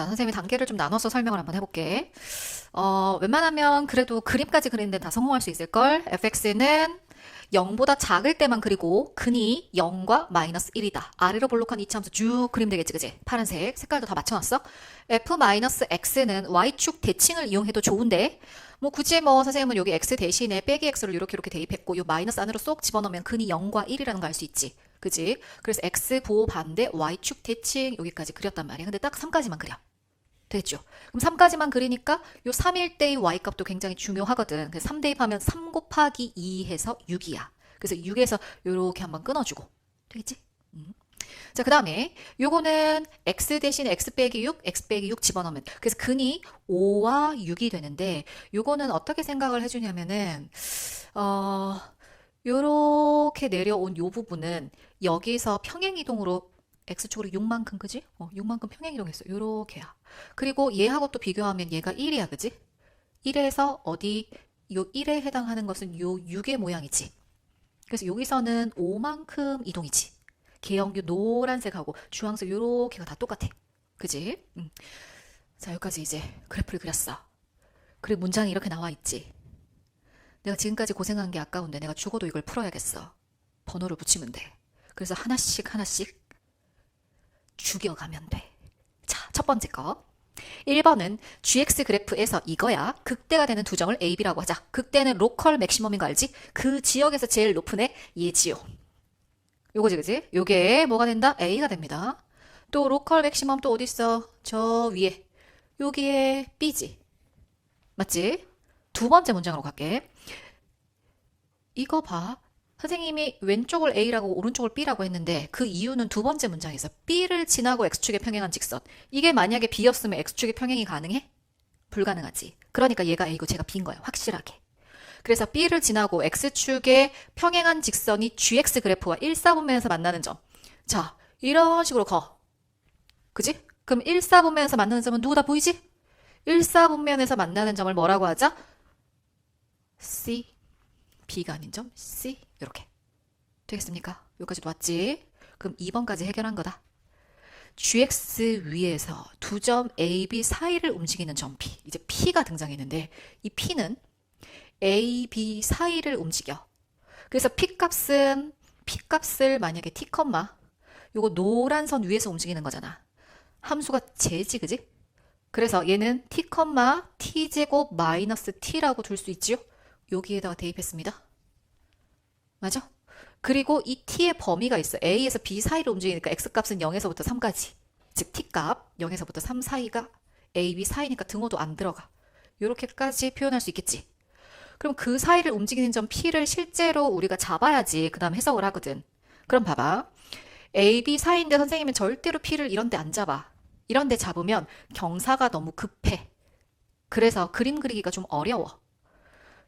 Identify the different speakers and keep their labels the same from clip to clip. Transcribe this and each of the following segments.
Speaker 1: 자, 선생님이 단계를 좀 나눠서 설명을 한번 해볼게. 어, 웬만하면 그래도 그림까지 그리는데 다 성공할 수 있을걸? fx는 0보다 작을 때만 그리고 근이 0과 마이너스 1이다. 아래로 볼록한 이차함수 쭉 그리면 되겠지, 그지? 파란색 색깔도 다 맞춰놨어. f-x는 y축 대칭을 이용해도 좋은데 뭐 굳이 뭐 선생님은 여기 x 대신에 빼기 x를 이렇게 이렇게 대입했고 요 마이너스 안으로 쏙 집어넣으면 근이 0과 1이라는 거 알 수 있지. 그지? 그래서 x 보호 반대 y축 대칭 여기까지 그렸단 말이야. 근데 딱 3까지만 그려. 됐죠? 그럼 3까지만 그리니까 요 3일 때의 y값도 굉장히 중요하거든. 그래서 3 대입하면 3 곱하기 2 해서 6이야. 그래서 6에서 요렇게 한번 끊어주고. 되겠지? 음. 자, 그 다음에 요거는 x 대신 x 빼기 6, x 빼기 6 집어넣으면 돼. 그래서 근이 5와 6이 되는데 요거는 어떻게 생각을 해주냐면은 어 요렇게 내려온 요 부분은 여기서 평행이동으로 x축으로 6만큼 그지? 어, 6만큼 평행이동했어. 요렇게야. 그리고 얘하고 또 비교하면 얘가 1이야. 그지? 1에서 어디 요 1에 해당하는 것은 요 6의 모양이지. 그래서 여기서는 5만큼 이동이지. 개형규 노란색하고 주황색 요렇게가 다 똑같아. 그지? 음. 자, 여기까지 이제 그래프를 그렸어. 그리고 문장이 이렇게 나와 있지. 내가 지금까지 고생한 게 아까운데 내가 죽어도 이걸 풀어야겠어. 번호를 붙이면 돼. 그래서 하나씩 하나씩 죽여가면 돼. 자, 첫 번째 거. 1번은 gx 그래프에서 이거야. 극대가 되는 두 점을 a, b라고 하자. 극대는 로컬 맥시멈인 거 알지? 그 지역에서 제일 높은 애 얘지요. 요거지 그지? 요게 뭐가 된다? a가 됩니다. 또 로컬 맥시멈 또 어디 있어? 저 위에. 여기에 b지. 맞지? 두 번째 문장으로 갈게. 이거 봐. 선생님이 왼쪽을 A라고 오른쪽을 B라고 했는데 그 이유는 두 번째 문장에서 B를 지나고 X축에 평행한 직선. 이게 만약에 B였으면 X축에 평행이 가능해? 불가능하지. 그러니까 얘가 A고 제가 B인 거야. 확실하게. 그래서 B를 지나고 X축에 평행한 직선이 GX 그래프와 1사분면에서 만나는 점. 자, 이런 식으로 거. 그지? 그럼 1사분면에서 만나는 점은 누구 다 보이지? 1사분면에서 만나는 점을 뭐라고 하자? C. B가 아닌 점 C 이렇게 되겠습니까? 여기까지 왔지? 그럼 2번까지 해결한 거다. GX 위에서 두 점 A, B 사이를 움직이는 점 P. 이제 P가 등장했는데 이 P는 A, B 사이를 움직여. 그래서 P 값은 P 값을 만약에 T 요거 노란 선 위에서 움직이는 거잖아. 함수가 제지 그지? 그래서 얘는 T 컴마 T 제곱 마이너스 T라고 둘 수 있지요? 여기에다가 대입했습니다. 맞아? 그리고 이 t의 범위가 있어. a에서 b 사이로 움직이니까 x값은 0에서부터 3까지. 즉 t값 0에서부터 3 사이가 a, b 사이니까 등호도 안 들어가. 이렇게까지 표현할 수 있겠지. 그럼 그 사이를 움직이는 점 p를 실제로 우리가 잡아야지 그 다음 해석을 하거든. 그럼 봐봐. a, b 사이인데 선생님은 절대로 p를 이런 데 안 잡아. 이런 데 잡으면 경사가 너무 급해. 그래서 그림 그리기가 좀 어려워.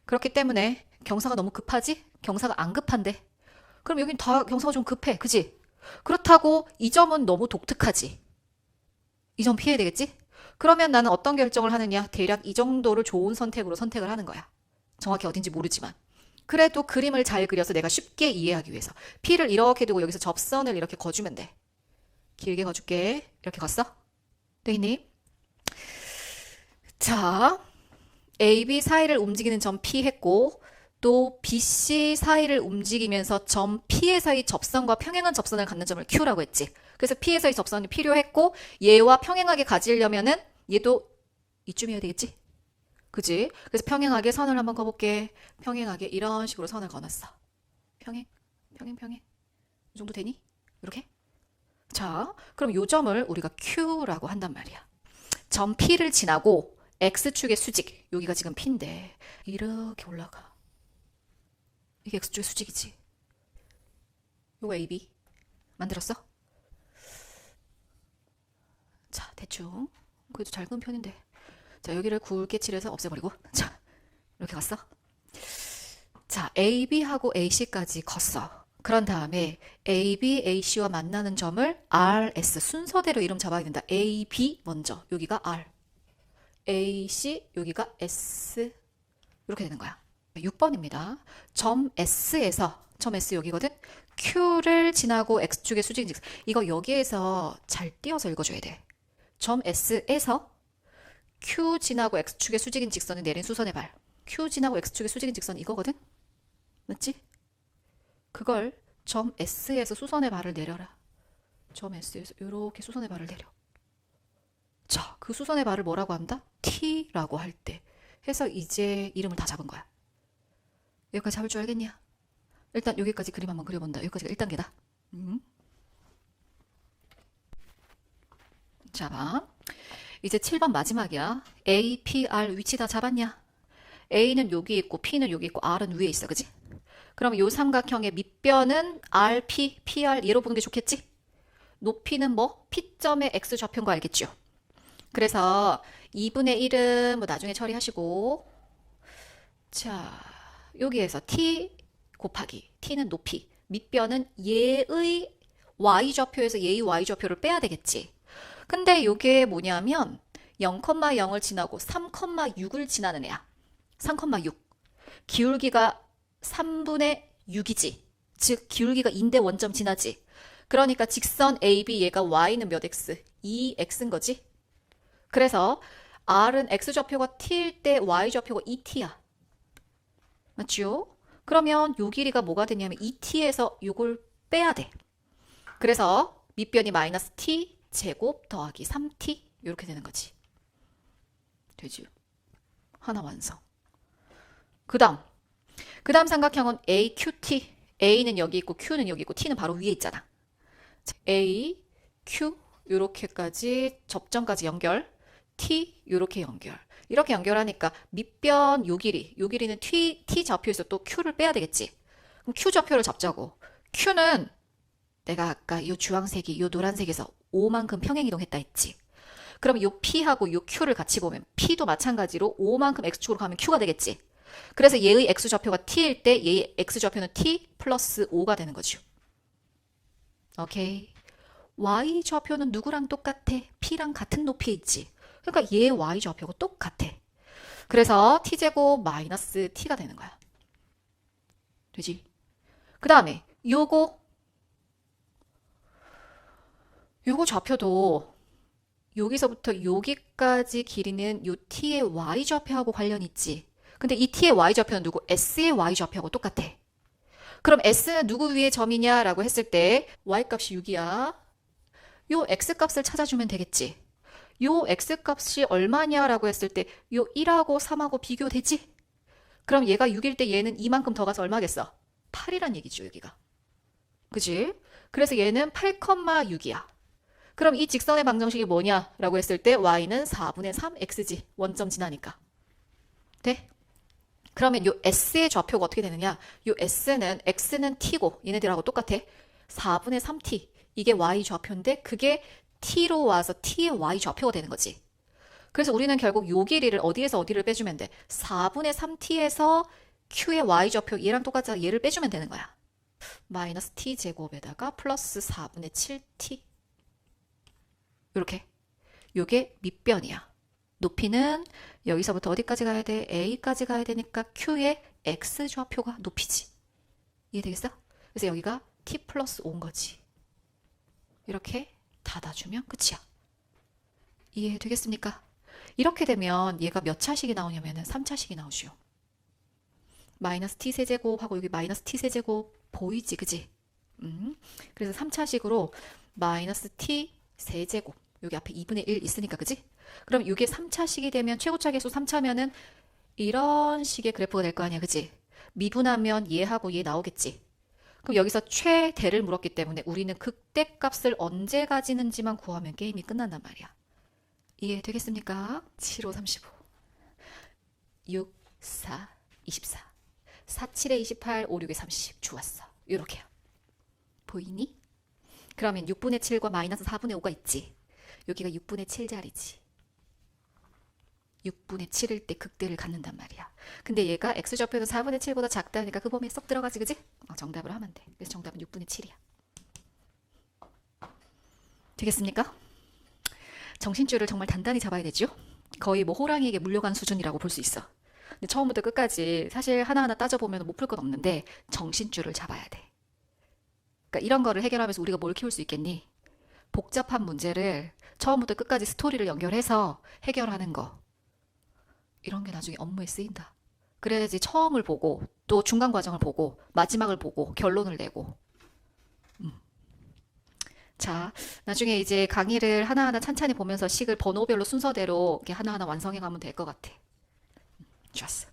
Speaker 1: 그렇기 때문에 경사가 너무 급하지? 경사가 안 급한데. 그럼 여긴 다 경사가 좀 급해. 그지? 그렇다고 이 점은 너무 독특하지. 이 점 피해야 되겠지? 그러면 나는 어떤 결정을 하느냐? 대략 이 정도를 좋은 선택으로 선택을 하는 거야. 정확히 어딘지 모르지만. 그래도 그림을 잘 그려서 내가 쉽게 이해하기 위해서. P를 이렇게 두고 여기서 접선을 이렇게 거주면 돼. 길게 거줄게. 이렇게 걷어? 되겠니? 자, AB 사이를 움직이는 점 P 했고, 또 BC 사이를 움직이면서 점 P의 사이 접선과 평행한 접선을 갖는 점을 Q라고 했지. 그래서 P의 사이 접선이 필요했고 얘와 평행하게 가지려면은 얘도 이쯤이어야 되겠지? 그지? 그래서 평행하게 선을 한번 그어볼게. 평행하게 이런 식으로 선을 그어놨어. 평행, 평행, 평행. 이 정도 되니? 이렇게? 자, 그럼 요 점을 우리가 Q라고 한단 말이야. 점 P를 지나고 X축의 수직, 여기가 지금 P인데 이렇게 올라가. 이게 X축의 수직이지. 요거 AB. 만들었어? 자, 대충. 그래도 잘 그은 편인데. 자, 여기를 굵게 칠해서 없애버리고. 자, 이렇게 갔어? 자, AB하고 AC까지 걷어. 그런 다음에 AB, AC와 만나는 점을 RS 순서대로 이름 잡아야 된다. AB 먼저. 여기가 R. AC, 여기가 S. 이렇게 되는 거야. 6번입니다. 점 S에서 점 S 여기거든. Q를 지나고 X축의 수직 직선. 이거 여기에서 잘 띄어서 읽어줘야 돼. 점 S에서 Q 지나고 X축의 수직인 직선을 내린 수선의 발. Q 지나고 X축의 수직인 직선 이거거든? 맞지? 그걸 점 S에서 수선의 발을 내려라. 점 S에서 이렇게 수선의 발을 내려. 자, 그 수선의 발을 뭐라고 한다? T라고 할 때. 해서 이제 이름을 다 잡은 거야. 여기까지 잡을 줄 알겠냐? 일단 여기까지 그림 한번 그려본다. 여기까지가 1단계다. 음. 자, 봐. 이제 7번 마지막이야. A, P, R 위치 다 잡았냐? A는 여기 있고 P는 여기 있고 R은 위에 있어. 그지? 그럼 요 삼각형의 밑변은 RP, PR 얘로 보는 게 좋겠지? 높이는 뭐? P점의 X 좌표인 거 알겠죠? 그래서 2분의 1은 뭐 나중에 처리하시고 자 여기에서 t 곱하기 t는 높이 밑변은 얘의 y 좌표에서 얘의 y 좌표를 빼야 되겠지. 근데 이게 뭐냐면 0,0을 지나고 3,6을 지나는 애야. 3,6. 기울기가 3분의 6이지. 즉 기울기가 인대 원점 지나지. 그러니까 직선 AB 얘가 y는 몇 x? 2x인 거지. 그래서 r은 x 좌표가 t일 때 y 좌표가 2t야. 맞죠? 그러면 요 길이가 뭐가 되냐면 2t에서 요걸 빼야 돼. 그래서 밑변이 마이너스 t 제곱 더하기 3t 이렇게 되는 거지. 되죠? 하나 완성. 그 다음. 그 다음 삼각형은 AQT. A는 여기 있고 Q는 여기 있고 T는 바로 위에 있잖아. 자, A, Q 이렇게까지 접점까지 연결. T 이렇게 연결. 이렇게 연결하니까 밑변 요 길이, 요 길이는 T, T 좌표에서 또 Q를 빼야 되겠지. 그럼 Q 좌표를 잡자고. Q는 내가 아까 요 주황색이 요 노란색에서 5만큼 평행 이동했다 했지. 그럼 요 P하고 요 Q를 같이 보면 P도 마찬가지로 5만큼 X축으로 가면 Q가 되겠지. 그래서 얘의 X 좌표가 T일 때 얘의 X 좌표는 T 플러스 5가 되는 거죠. 오케이. Y 좌표는 누구랑 똑같아? P랑 같은 높이에 있지. 그러니까 얘 y 좌표가 똑같아. 그래서 t제곱 마이너스 t가 되는 거야. 되지? 그 다음에 요거 요거 좌표도 여기서부터 여기까지 길이는 요 t의 y 좌표하고 관련 있지. 근데 이 t의 y 좌표는 누구? s의 y 좌표하고 똑같아. 그럼 s는 누구 위의 점이냐라고 했을 때 y 값이 6이야. 요 x 값을 찾아주면 되겠지. 요 x값이 얼마냐라고 했을 때 요 1하고 3하고 비교되지? 그럼 얘가 6일 때 얘는 이만큼 더 가서 얼마겠어? 8이란 얘기죠, 여기가. 그지? 그래서 얘는 8,6이야. 그럼 이 직선의 방정식이 뭐냐라고 했을 때 y는 4분의 3x지. 원점 지나니까. 돼? 그러면 요 s의 좌표가 어떻게 되느냐? 요 s는 x는 t고 얘네들하고 똑같아. 4분의 3t. 이게 y 좌표인데 그게 t로 와서 t의 y 좌표가 되는 거지. 그래서 우리는 결국 요 길이를 어디에서 어디를 빼주면 돼? 4분의 3t에서 q의 y 좌표 얘랑 똑같아 얘를 빼주면 되는 거야. 마이너스 t 제곱에다가 플러스 4분의 7t 이렇게 요게 밑변이야. 높이는 여기서부터 어디까지 가야 돼? a까지 가야 되니까 q의 x 좌표가 높이지. 이해되겠어? 그래서 여기가 t 플러스 5인 거지. 이렇게 닫아주면 끝이야. 이해되겠습니까? 이렇게 되면 얘가 몇 차식이 나오냐면 3차식이 나오죠. 마이너스 t 세제곱하고 여기 마이너스 t 세제곱 보이지 그지? 음. 그래서 3차식으로 마이너스 t 세제곱 여기 앞에 2분의 1 있으니까 그지? 그럼 이게 3차식이 되면 최고차 계수 3차면은 이런 식의 그래프가 될 거 아니야 그지? 미분하면 얘하고 얘 나오겠지? 그럼 여기서 최대를 물었기 때문에 우리는 극대값을 언제 가지는지만 구하면 게임이 끝난단 말이야. 이해되겠습니까? 7, 5, 35. 6, 4, 24. 4, 7에 28, 5, 6에 30. 좋았어. 이렇게요. 보이니? 그러면 6분의 7과 마이너스 4분의 5가 있지. 여기가 6분의 7자리지. 6분의 7일 때 극대를 갖는단 말이야. 근데 얘가 x좌표는 4분의 7보다 작다니까 그 범위에 쏙 들어가지, 그지? 어, 정답을 하면 돼. 그래서 정답은 6분의 7이야. 되겠습니까? 정신줄을 정말 단단히 잡아야 되죠? 거의 뭐 호랑이에게 물려간 수준이라고 볼 수 있어. 근데 처음부터 끝까지 사실 하나하나 따져보면 못 풀 건 없는데 정신줄을 잡아야 돼. 그러니까 이런 거를 해결하면서 우리가 뭘 키울 수 있겠니? 복잡한 문제를 처음부터 끝까지 스토리를 연결해서 해결하는 거. 이런 게 나중에 업무에 쓰인다. 그래야지 처음을 보고 또 중간 과정을 보고 마지막을 보고 결론을 내고. 음. 자, 나중에 이제 강의를 하나하나 찬찬히 보면서 식을 번호별로 순서대로 이렇게 하나하나 완성해 가면 될 것 같아. 음, 좋았어.